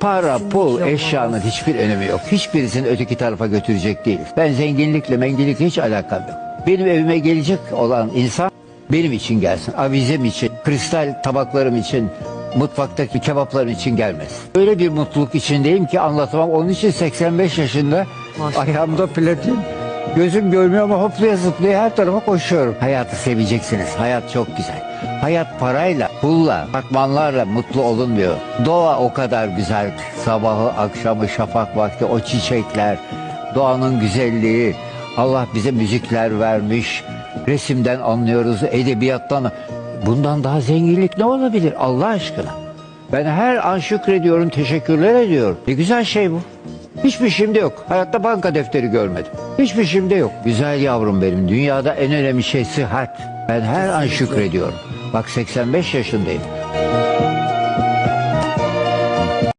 Para, pul, eşyanın hiçbir önemi yok. Hiçbirisini öteki tarafa götürecek değiliz. Ben zenginlikle, menginlikle hiç alakam yok. Benim evime gelecek olan insan benim için gelsin. Avizem için, kristal tabaklarım için, mutfaktaki kebaplarım için gelmez. Öyle bir mutluluk içindeyim ki anlatamam. Onun için 85 yaşında Maşallah. ayağımda platin. Gözüm görmüyor ama hoplaya zıplaya her tarafa koşuyorum. Hayatı seveceksiniz. Hayat çok güzel. Hayat parayla, pulla, apartmanlarla mutlu olunmuyor. Doğa o kadar güzel. Sabahı, akşamı, şafak vakti, o çiçekler, doğanın güzelliği. Allah bize müzikler vermiş. Resimden anlıyoruz, edebiyattan. Bundan daha zenginlik ne olabilir Allah aşkına? Ben her an şükrediyorum, teşekkürler ediyorum. Ne güzel şey bu. Hiçbir şeyimde yok. Hayatta banka defteri görmedim. Hiçbir şeyimde yok. Güzel yavrum benim. Dünyada en önemli şey sıhhat. Ben her an şükrediyorum. Bak 85 yaşındayım.